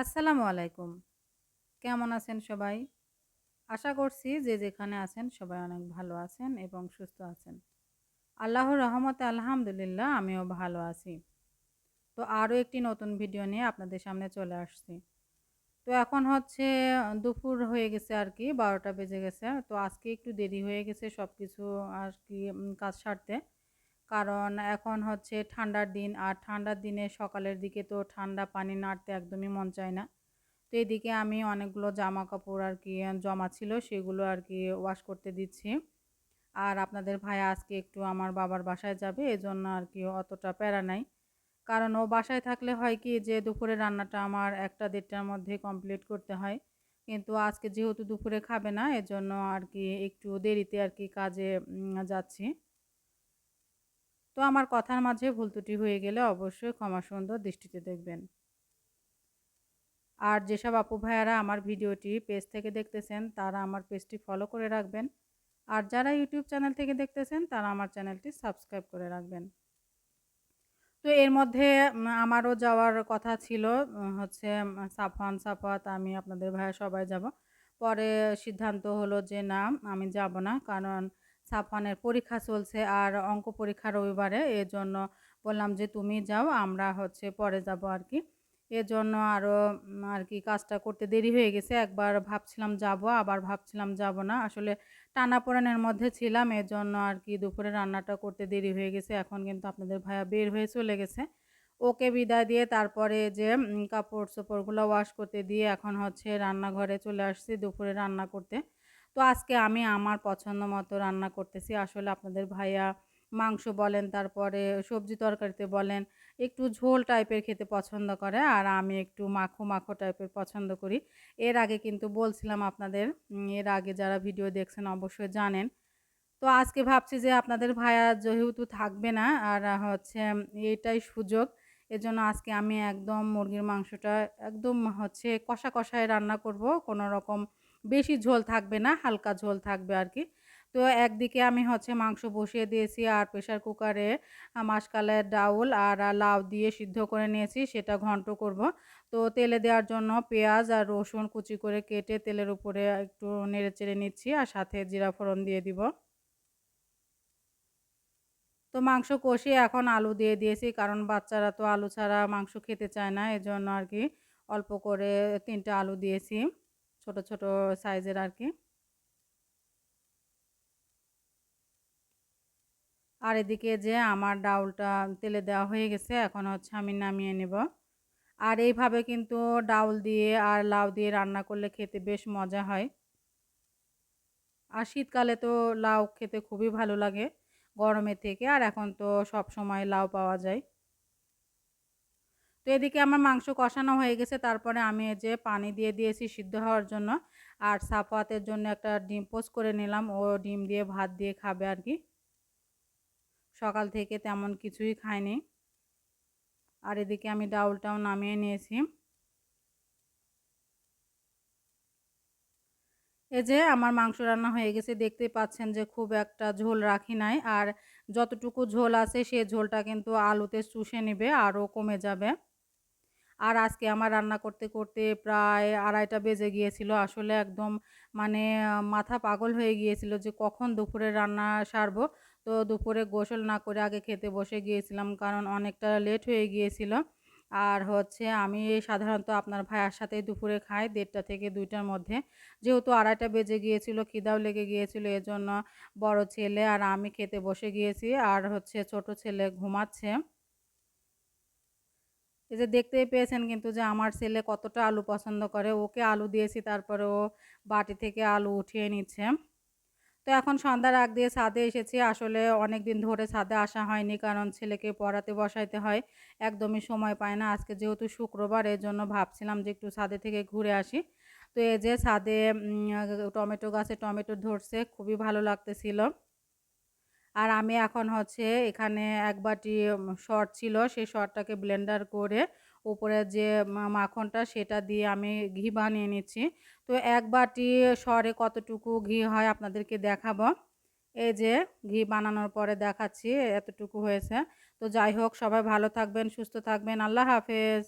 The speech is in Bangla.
আসসালামু আলাইকুম। কেমন আছেন সবাই? আশা করছি যে যেখানে আছেন সবাই অনেক ভালো আছেন এবং সুস্থ আছেন। আল্লাহর রহমতে আলহামদুলিল্লাহ আমিও ভালো আছি। তো আরও একটি নতুন ভিডিও নিয়ে আপনাদের সামনে চলে আসছি। তো এখন হচ্ছে দুপুর হয়ে গেছে আর কি, বারোটা বেজে গেছে। তো আজকে একটু দেরি হয়ে গেছে সব কিছু আর কি কাজ সারতে। কারণ এখন হচ্ছে ঠান্ডার দিন, আর ঠান্ডার দিনে সকালের দিকে তো ঠান্ডা পানি নাড়তে একদমই মন চায় না। তো এদিকে আমি অনেকগুলো জামা কাপড় আর কি জমা ছিল, সেগুলো আর কি ওয়াশ করতে দিচ্ছি। আর আপনাদের ভাই আজকে একটু আমার বাবার বাসায় যাবে, এজন্য আর কি অতটা প্যারা নাই। কারণ ও বাসায় থাকলে হয় কি যে দুপুরে রান্নাটা আমার একটা দেড়টার মধ্যে কমপ্লিট করতে হয়। কিন্তু আজকে যেহেতু দুপুরে খাবে না, এজন্য আর কি একটু দেরিতে আর কি কাজে যাচ্ছি। তো আমার কথার মাঝে ভুল ত্রুটি হয়ে গেলে অবশ্যই ক্ষমা সুন্দর দৃষ্টিতে দেখবেন। আর যেসব আপু ভাইয়ারা আমার ভিডিওটি পেজ থেকে দেখতেছেন, তারা আমার পেজটি ফলো করে রাখবেন। আর যারা ইউটিউব চ্যানেল থেকে দেখতেছেন, তারা আমার চ্যানেলটি সাবস্ক্রাইব করে রাখবেন। তো এর মধ্যে আমারও যাওয়ার কথা ছিল হচ্ছে সাফান সাফাত আমি আপনাদের ভাইয়া সবাই যাব। পরে সিদ্ধান্ত হলো যে না, আমি যাব না, কারণ সাফানের পরীক্ষা চলছে আর অঙ্ক পরীক্ষা রবিবারে। এজন্য বললাম যে তুমি যাও, আমরা হচ্ছে পরে যাব আর কি। এজন্য আরও আর কি কাজটা করতে দেরি হয়ে গেছে। একবার ভাবছিলাম যাব, আবার ভাবছিলাম যাব না। আসলে টানাপোড়েনের মধ্যে ছিলাম, এজন্য আর কি দুপুরে রান্নাটা করতে দেরি হয়ে গেছে। এখন কিন্তু আপনাদের ভাইয়া বের হয়ে চলে গেছে। ওকে বিদায় দিয়ে তারপরে যে কাপড় চোপড়গুলো ওয়াশ করতে দিয়ে এখন হচ্ছে রান্নাঘরে চলে আসছি দুপুরে রান্না করতে। তো আজকে আমি আমার পছন্দ মতো রান্না করতেছি। আসলে আপনাদের ভাইয়া মাংস বলেন, তারপরে সবজি তরকারিতে বলেন, একটু ঝোল টাইপের খেতে পছন্দ করে আর আমি একটু মাখো মাখো টাইপের পছন্দ করি। এর আগে কিন্তু বলছিলাম আপনাদের এর আগে যারা ভিডিও দেখছেন অবশ্যই জানেন। তো আজকে ভাবছি যে আপনাদের ভাইয়া যেহেতু থাকবে না আর হচ্ছে এটাই সুযোগ, এজন্য আজকে আমি একদম মুরগির মাংসটা একদম হচ্ছে কষা কষায় রান্না করব। কোনো রকম বেশি ঝোল থাকবে না, হালকা ঝোল থাকবে আর কি তো একদিকে আমি হচ্ছে মাংস বসিয়ে দিয়েছি আর প্রেশার কুকারে মাসকালের ডাউল আর লাউ দিয়ে সিদ্ধ করে নিয়েছি, সেটা ঘন্ট করব। তো তেলে দেওয়ার জন্য পেঁয়াজ আর রসুন কুচি করে কেটে তেলের উপরে একটু নেড়ে চেড়ে নিচ্ছি আর সাথে জিরা ফোড়ন দিয়ে দিব। তো মাংস কষিয়ে এখন আলু দিয়ে দিয়েছি, কারণ বাচ্চারা তো আলু ছাড়া মাংস খেতে চায় না, এজন্য আর কি অল্প করে তিনটা আলু দিয়েছি। ছোট ছোট সাইজের আর কি আর এদিকে যে আমার ডাউলটা তেলে দেওয়া হয়ে গেছে, এখন হচ্ছে আমি নামিয়ে নেব। আর এইভাবে কিন্তু ডাউল দিয়ে আর লাউ দিয়ে রান্না করলে খেতে বেশ মজা হয়। আর শীতকালে তো লাউ খেতে খুবই ভালো লাগে গরমের থেকে, আর এখন তো সব সময় লাউ পাওয়া যায়। তো এদিকে আমার মাংস কষানো হয়ে গেছে। তারপরে আমি যে পানি দিয়ে দিয়েছি সিদ্ধ হওয়ার জন্য। আর সাফাতের জন্য একটা ডিম পোস্ট করে নিলাম। ও ডিম দিয়ে ভাত দিয়ে খাবে আর কি। সকাল থেকে তেমন কিছুই খাইনি আর এদিকে আমি ডাউলটাও নামিয়ে নিয়েছি। এই যে আমার মাংস রান্না হয়ে গেছে। দেখতে পাচ্ছেন যে খুব একটা ঝোল রাখি নাই। আর যতটুকু ঝোল আছে সে ঝোলটা কিন্তু আলুতে চুষে নেবে, আরও কমে যাবে। আর আজকে আমার রান্না করতে করতে প্রায় আড়াইটা বেজে গিয়েছিল। আসলে একদম মানে মাথা পাগল হয়ে গিয়েছিল যে কখন দুপুরে রান্না সারবো। তো দুপুরে গোসল না করে আগে খেতে বসে গিয়েছিলাম কারণ অনেকটা লেট হয়ে গিয়েছিল। আর হচ্ছে আমি সাধারণত আপনার ভাইয়ার সাথেই দুপুরে খাই দেড়টা থেকে দুইটার মধ্যে। যেহেতু আড়াইটা বেজে গিয়েছিল, খিদাও লেগে গিয়েছিল, এজন্য বড় ছেলে আর আমি খেতে বসে গিয়েছি। আর হচ্ছে ছোট ছেলে ঘুমাচ্ছে। এই যে দেখতেই পেয়েছেন কিন্তু যে আমার ছেলে কতটা আলু পছন্দ করে। ওকে আলু দিয়েছি, তারপরে ও বাটি থেকে আলু উঠিয়ে নিচ্ছে। তো এখন সন্ধ্যার আগ দিয়ে ছাদে এসেছি। আসলে অনেক দিন ধরে ছাদে আসা হয়নি, কারণ ছেলেকে পড়াতে বসাইতে হয়। একদমই সময় পায় না। আজকে যেহেতু শুক্রবার, এর জন্য ভাবছিলাম যে একটু ছাদে থেকে ঘুরে আসি। তো এই যে ছাদে টমেটো গাছে টমেটো ধরছে, খুবই ভালো লাগতেছিল। আর আমি এখন হচ্ছে এখানে এক বাটি শর্ট ছিল, সেই শর্টটাকে ব্লেন্ডার করে উপরে যে মাখনটা সেটা দিয়ে আমি ঘি বানিয়ে নিচ্ছি। তো এক বাটি সরে কতটুকু ঘি হয় আপনাদেরকে দেখাবো। এই যে ঘি বানানোর পরে দেখাচ্ছি, এতটুকু হয়েছে। তো যাই হোক, সবাই ভালো থাকবেন, সুস্থ থাকবেন। আল্লাহ হাফেজ।